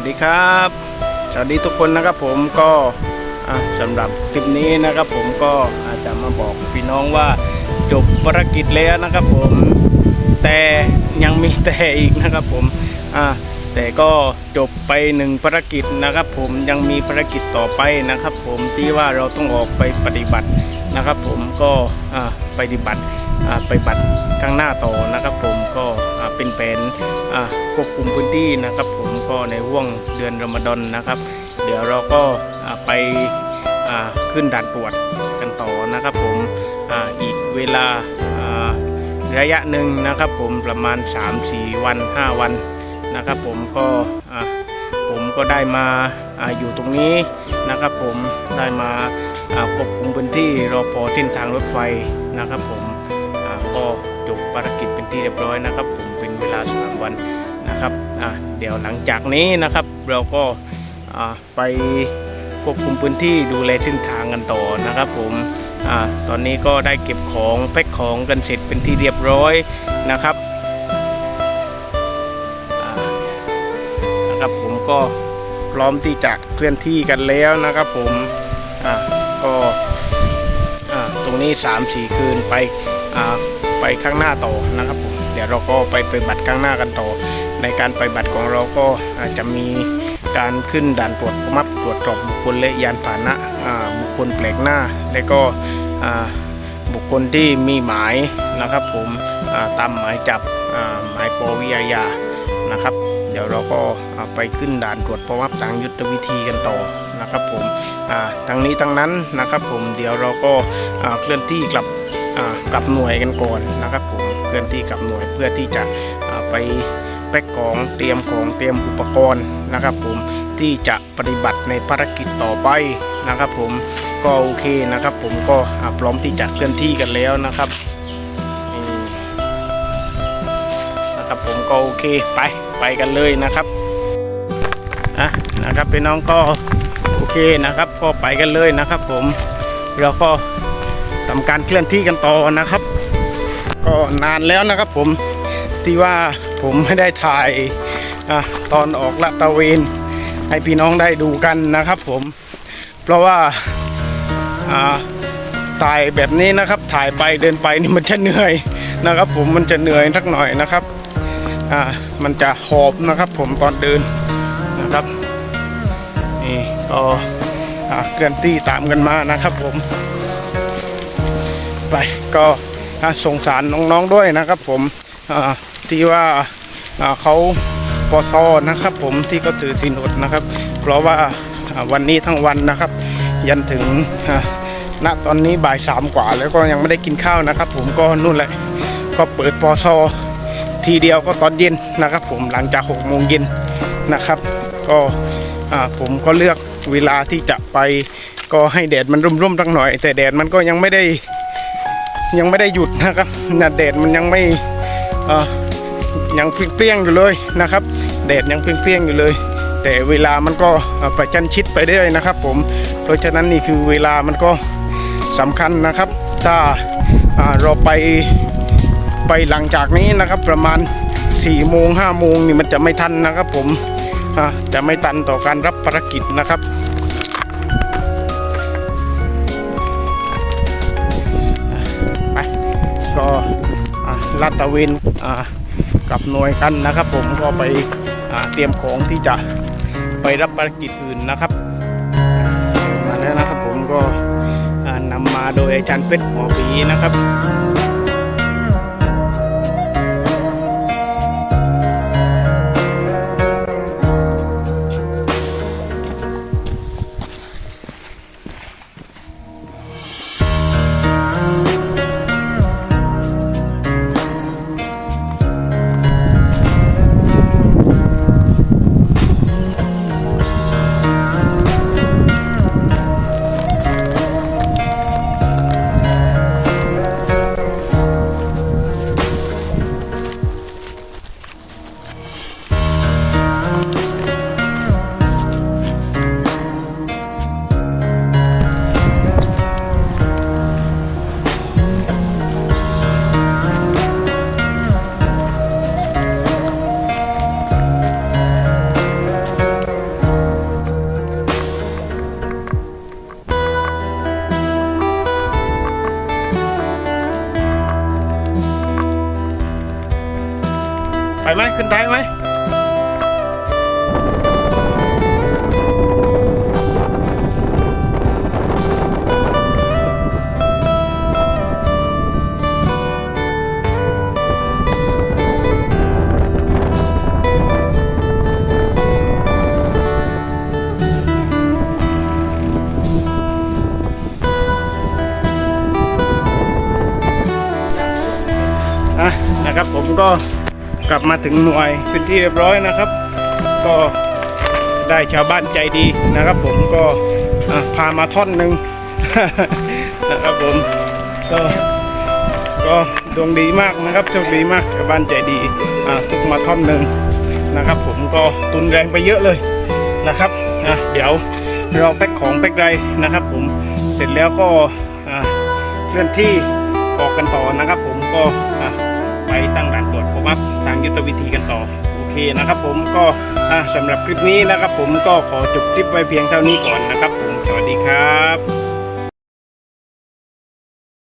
วัสดีครับ สวัสดีทุกคนนะครับผมก็สำหรับคลิปนี้นะครับผมก็อาจจะมาบอกพี่น้องว่าจบภารกิจแล้วนะครับผมแต่ยังมีแต่อีกนะครับผมแต่ก็จบไปหนึ่งภารกิจนะครับผมยังมีภารกิจต่อไปนะครับผมที่ว่าเราต้องออกไปปฏิบัตินะครับผมก็ปฏิบัติ ไปบัติข้างหน้าต่อนะครับผมก็เป็นแผนอะควบคุมพื้นที่นะครับ ผมก็ในห่วงเดือนรอมฎอนนะครับ เดี๋ยวเราก็ไปขึ้นด่านตรวจกันต่อนะครับ ผมออีกเวลาระยะหนึ่งนะครับผมประมาณ 3-4 วัน 5 วันนะครับ ผมก็ผมก็ได้มาออยู่ตรงนี้นะครับ ผมได้มาควบคุมพื้นที่รอพอเส้นทางรถไฟนะครับผม ก็จบภารกิจเป็นที่เรียบร้อยนะครับ ผมเป็นเวลา3วันนะครับอะเดี๋ยวหลังจากนี้นะครับ เราก็อะไปควบคุมพื้นที่ดูแลเส้นทางกันต่อนะครับ ผมอ่าตอนนี้ก็ได้เก็บของแพ็คของกันเสร็จเป็นที่เรียบร้อยนะครับอ่านะครับผมก็พร้อมที่จะเคลื่อนที่กันแล้วนะครับ ผมอ่าก็อ่าตรงนี้ 3-4 คืนไปอ่า ไปข้างหน้าต่อนะครับผมเดี๋ยวเราก็ไปไปบัตรข้างหน้ากันต่อ ในการไปบัตรของเราก็อาจจะมีการขึ้นด่านตรวจมับตรวจสอบบุคคลและยานพาหนะบุคคลแปลกหน้า และก็บุคคลที่มีหมายนะครับผมตามหมายจับหมายปวิอาญานะครับ เดี๋ยวเราก็ไปขึ้นด่านตรวจประวัติทางยุทธวิธีกันต่อนะครับผมอ่าทั้งนี้ทั้งนั้นนะครับผมเดี๋ยวเราก็เคลื่อนที่กลับ กลับหน่วยกันก่อนนะครับผมเคลื่อนที่กลับหน่วยเพื่อที่จะไปแพ็คของเตรียมของเตรียมอุปกรณ์นะครับผมที่จะปฏิบัติในภารกิจต่อไปนะครับผมก็โอเคนะครับ ผมก็พร้อมที่จะเคลื่อนที่กันแล้วนะครับนี่นะครับผมก็โอเคไปไปกันเลยนะครับอะนะครับพี่น้องก็โอเคนะครับก็ไปกันเลยนะครับ ผมเราก็ ทำการเคลื่อนที่กันต่อนะครับ ก็นานแล้วนะครับผมที่ว่าผมไม่ได้ถ่ายอตอนออกลาตะเวนให้พี่น้องได้ดูกันนะครับผม เพราะว่าอ่าถ่ายแบบนี้นะครับถ่ายไปเดินไปนี่มันจะเหนื่อยนะครับ ผมมันจะเหนื่อยสักหน่อยนะครับมันจะหอบนะครับผมตอนเดินนะครับนี่ก็เคลื่อนที่ตามกันมานะครับผม ไปก็อ่าสงสารน้องๆด้วยนะครับผมที่ว่าเขาปอซอนะครับผมที่เขาถือสินอดนะครับ เพราะว่าวันนี้ทั้งวันนะครับ ยันถึงอ่าณตอนนี้บ่ายสามกว่า แล้วก็ยังไม่ได้กินข้าวนะครับ ผมก็นู่นแหละก็เปิดปอซอทีเดียวก็ตอนเย็นนะครับ ผมหลังจากหกโมงเย็นนะครับ ก็ผมก็เลือกเวลาที่จะไปก็ให้แดดมันร่มๆสักหน่อย แต่แดดมันก็ยังไม่ได้ ยังไม่ได้หยุดนะครับนะแดดมันยังไม่ยังเปรี้ยงอยู่เลยนะครับแดดยังเปรี้ยงอยู่เลย แต่เวลามันก็ประชันชิดไปเรื่อยนะครับ ผมเพราะฉะนั้นนี่คือเวลามันก็สำคัญนะครับ ถ้าเราไปไปหลังจากนี้นะครับประมาณ4โมง5โมงนี่มันจะไม่ทันนะครับ ผมจะไม่ทันต่อการรับภารกิจนะครับ ก็อ่าลาดตะเวนกับหน่วยกันนะครับ ผมก็ไปเตรียมของที่จะไปรับภารกิจอื่นนะครับมาแล้วนะครับผมก็นำมาโดยอาจารย์เพชรหมอปีนะครับ ไปไหมขึ้นท้ายไหมอะนะครับผมก็ กลับมาถึงหน่วยเป็นที่เรียบร้อยนะครับ ก็ได้ชาวบ้านใจดีนะครับ ผมก็พามาท่อนหนึ่งนะครับผมก็ก็ดวงดีมากนะครับโชคดีมากชาวบ้านใจดีอะทุกมาท่อนหนึ่งนะครับ ผมก็ตุนแรงไปเยอะเลยนะครับอะเดี๋ยวเราแพ็คของแพ็คไรนะครับ ผมเสร็จแล้วก็เคลื่อนที่ออกกันต่อนะครับ ผมก็ไปตั้งด่านตรวจ พบอัพทางยุทธวิธีกันต่อ โอเคนะครับผมก็สำหรับคลิปนี้นะครับผมก็ขอจบคลิปไว้เพียงเท่านี้ก่อนนะครับผมสวัสดีครับ